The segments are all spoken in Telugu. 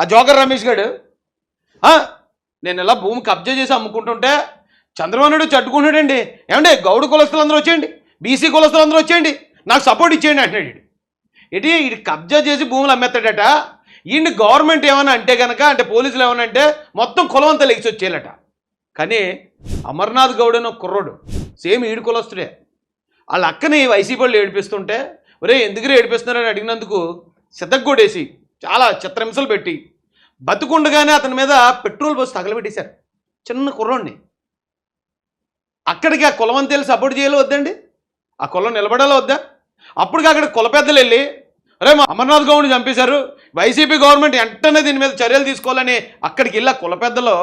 ఆ జోకర్ రమేష్ గారు నేను ఇలా భూమి కబ్జా చేసి అమ్ముకుంటుంటే చంద్రబాబు నాయుడు చట్టుకుంటాడండి ఏమండి గౌడు కులస్తులందరూ వచ్చేయండి బీసీ కులస్తులందరూ వచ్చేయండి నాకు సపోర్ట్ ఇచ్చేయండి అంటున్నాడు ఇటు ఏంటి ఇది కబ్జా చేసి భూములు అమ్మేస్తాడట. ఈయన గవర్నమెంట్ ఏమైనా అంటే కనుక అంటే పోలీసులు ఏమైనా అంటే మొత్తం కులం అంతా లెగిసి వచ్చేయాలట. కానీ అమర్నాథ్ గౌడ్ అని ఒక కుర్రోడు సేమ్ ఈడు కులస్తుడే. వాళ్ళ అక్కని వైసీపీ వాళ్ళు ఏడిపిస్తుంటే ఒరే ఎందుకు ఏడిపిస్తున్నారని అడిగినందుకు సిద్ధగొడేసి చాలా చిత్రహింసలు పెట్టి బతుకుండగానే అతని మీద పెట్రోల్ బస్సు తగలబెట్టేశారు. చిన్న కుర్రోడిని అక్కడికి ఆ కులవంతేలు సపోర్ట్ చేయాలో వద్దండి? ఆ కులం నిలబడాలో వద్దా? అప్పటికి అక్కడ కుల పెద్దలు వెళ్ళి అరే మా అమర్నాథ్ గౌడ్ని చంపేశారు. వైసీపీ గవర్నమెంట్ వెంటనే దీని మీద చర్యలు తీసుకోవాలని అక్కడికి వెళ్ళి ఆ కుల పెద్దలు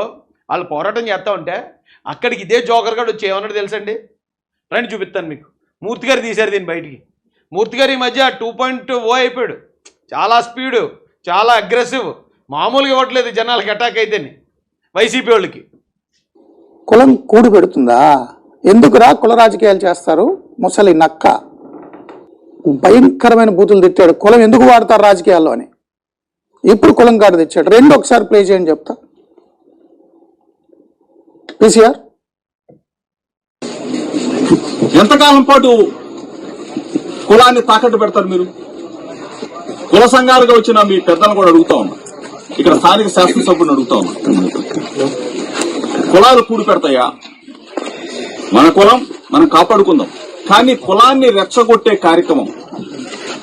వాళ్ళు పోరాటం చేస్తూ ఉంటే అక్కడికి ఇదే జోకర్ గారు వచ్చి ఏమన్నాడు తెలుసండి? రండి చూపిస్తాను మీకు. మూర్తి గారు తీశారు దీన్ని బయటికి. మూర్తి గారు ఈ మధ్య టూ పాయింట్ ఓ అయిపోయాడు. చాలా స్పీడు చాలా అగ్రెసివ్. మామూలుగా ఇవ్వట్లేదు జనాలకి అటాక్ అయితేనే వైసీపీ వాళ్ళకి. కులం కూడు పెడుతుందా? ఎందుకురా కుల రాజకీయాలు చేస్తారు? ముసలి నక్క. భయంకరమైన బూతులు తిట్టాడు. కులం ఎందుకు వాడతారు రాజకీయాల్లో అని. ఇప్పుడు కులం కార్డు తెచ్చాడు. రెండు ఒకసారి ప్లే చేయండి చెప్తా. పీసీఆర్? ఎంతకాలం పాటు కులాన్ని తాకట్టు పెడతారు మీరు? కుల సంఘాలుగా వచ్చిన మీ పెద్దలను కూడా అడుగుతా ఉన్నా. ఇక్కడ స్థానిక శాసనసభ్యుని అడుగుతా ఉన్నా కులాలు కూడి పెడతాయా? మన కులం మనం కాపాడుకుందాం. కానీ కులాన్ని రెచ్చగొట్టే కార్యక్రమం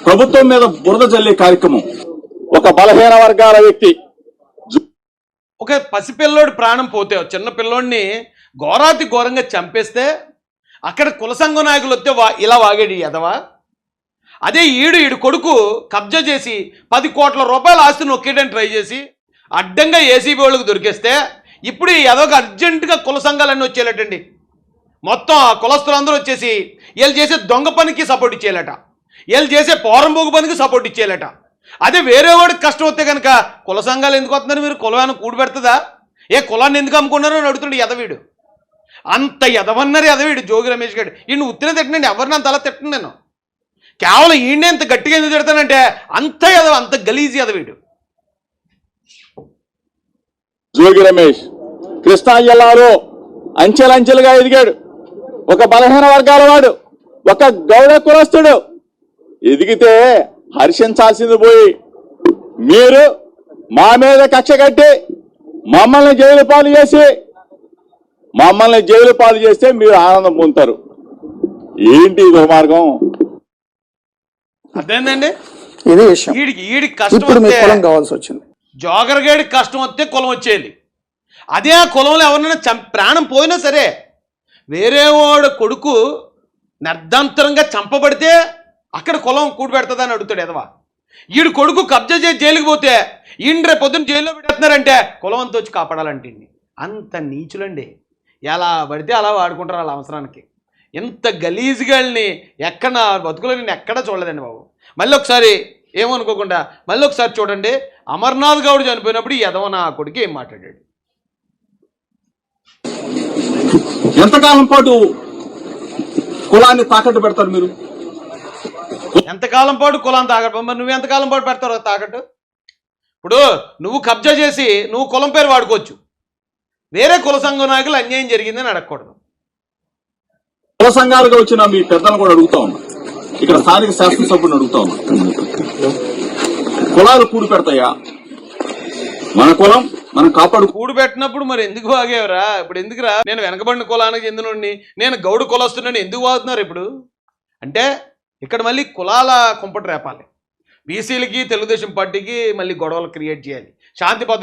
ప్రభుత్వం మీద బురద జల్లే కార్యక్రమం. ఒక బలహీన వర్గాల వ్యక్తి. ఒక పసిపిల్లోడి ప్రాణం పోతే చిన్న పిల్లోడిని ఘోరాతి ఘోరంగా చంపేస్తే అక్కడ కుల సంఘ నాయకులు వస్తే ఇలా వాగాడు ఎదవా అదే ఈడు ఈడు కొడుకు కబ్జా చేసి పది కోట్ల రూపాయల ఆస్తిని నొక్కేయడానికి ట్రై చేసి అడ్డంగా ఏసీబీ వాళ్ళకి దొరికేస్తే ఇప్పుడు ఏదో ఒక అర్జెంటుగా కుల సంఘాలన్నీ వచ్చేయాలటండి. మొత్తం ఆ కులస్తులందరూ వచ్చేసి వీళ్ళు చేసే దొంగ పనికి సపోర్ట్ ఇచ్చేయాలట. వీళ్ళు చేసే పోరంబోగు పనికి సపోర్ట్ ఇచ్చేయాలట. అదే వేరే వాడికి కష్టం వస్తే కనుక కుల సంఘాలు ఎందుకు వస్తున్నారు మీరు? కులవాన్ని కూడి పెడుతుందా? ఏ కులాన్ని ఎందుకు అమ్ముకున్నారో అని అడుగుతుండే ఎదవీడు అంత ఎదవన్నారు ఎదవీడు జోగి రమేష్ గారు. ఈయన ఉత్తిన తిట్టనండి ఎవరిని అంత అలా తిట్టను నేను. కేవలం ఈయనే అంత గట్టిగా ఎందుకు తిడతానంటే అంత ఎదవ అంత గలీజీ ఎదవీడు జోగి రమేష్ కృష్ణా జిల్లాలో అంచెలంచెలుగా ఎదిగాడు. ఒక బలహీన వర్గాల వాడు ఒక గౌడ కులస్తుడు. ఎదిగితే హర్షించాల్సింది పోయి మీరు మా మీద కక్ష కట్టి మమ్మల్ని జైలు పాలు చేసి మమ్మల్ని జైలు పాలు చేస్తే మీరు ఆనందం పొందుతారు. ఏంటి ఈ మార్గం? అదేందండి ఇది విషయం. ఈడికి ఈడికి కష్టం ఇప్పుడు వస్తే కులం కావాల్సి వచ్చింది. జోగరగేడికి కష్టం వస్తే కులం వచ్చేది. అదే ఆ కులంలో ఎవరినైనా చం ప్రాణం పోయినా సరే వేరే వాడు కొడుకు నిర్దంతరంగా చంపబడితే అక్కడ కులం కూడి పెడుతుందని అడుగుతాడు ఎదవా ఈడు కొడుకు కబ్జా చేసి జైలుకి పోతే ఈయన రేపు పొద్దున్న జైల్లో పెడుతున్నారంటే కులం అంతా వచ్చి కాపాడాలంటే. అంత నీచులండి. ఎలా పడితే అలా వాడుకుంటారు వాళ్ళ అవసరానికి. ఇంత గలీజ్గాల్ని ఎక్కడ నా బతుకులో నేను ఎక్కడా చూడలేదండి బాబు. మళ్ళీ ఒకసారి ఏమనుకోకుండా మళ్ళీ ఒకసారి చూడండి అమర్నాథ్ గౌడ్ చనిపోయినప్పుడు యదవ నా కొడుకు ఏం మాట్లాడాడు? ఎంతకాలం పాటు కులాన్ని తాకట్టు పెడతారు మీరు? ఎంతకాలం పాటు కులం తాకట్టు మరి నువ్వు ఎంతకాలం పాటు పెడతావు తాకట్టు? ఇప్పుడు నువ్వు కబ్జా చేసి నువ్వు కులం పేరు వాడుకోవచ్చు. వేరే కుల సంఘ నాయకులు అన్యాయం జరిగిందని అడగకూడదు. కుల సంఘాలుగా వచ్చిన మీ పెద్దలను కూడా అడుగుతా ఉన్నా. ఇక్కడ స్థానిక శాసనసభ్యుని అడుగుతా ఉన్నా. కులాలు కూడి పెడతాయా? మన కులం మనం కాపాడు కూడు పెట్టినప్పుడు మరి ఎందుకు వాగేవరా? ఇప్పుడు ఎందుకురా? నేను వెనకబడిన కులానికి చెందినోడిని నేను గౌడు కులస్తున్నాను ఎందుకు వాగుతున్నారు ఇప్పుడు? అంటే ఇక్కడ మళ్ళీ కులాల కుంపటి రేపాలి. బీసీలకి తెలుగుదేశం పార్టీకి మళ్ళీ గొడవలు క్రియేట్ చేయాలి. శాంతి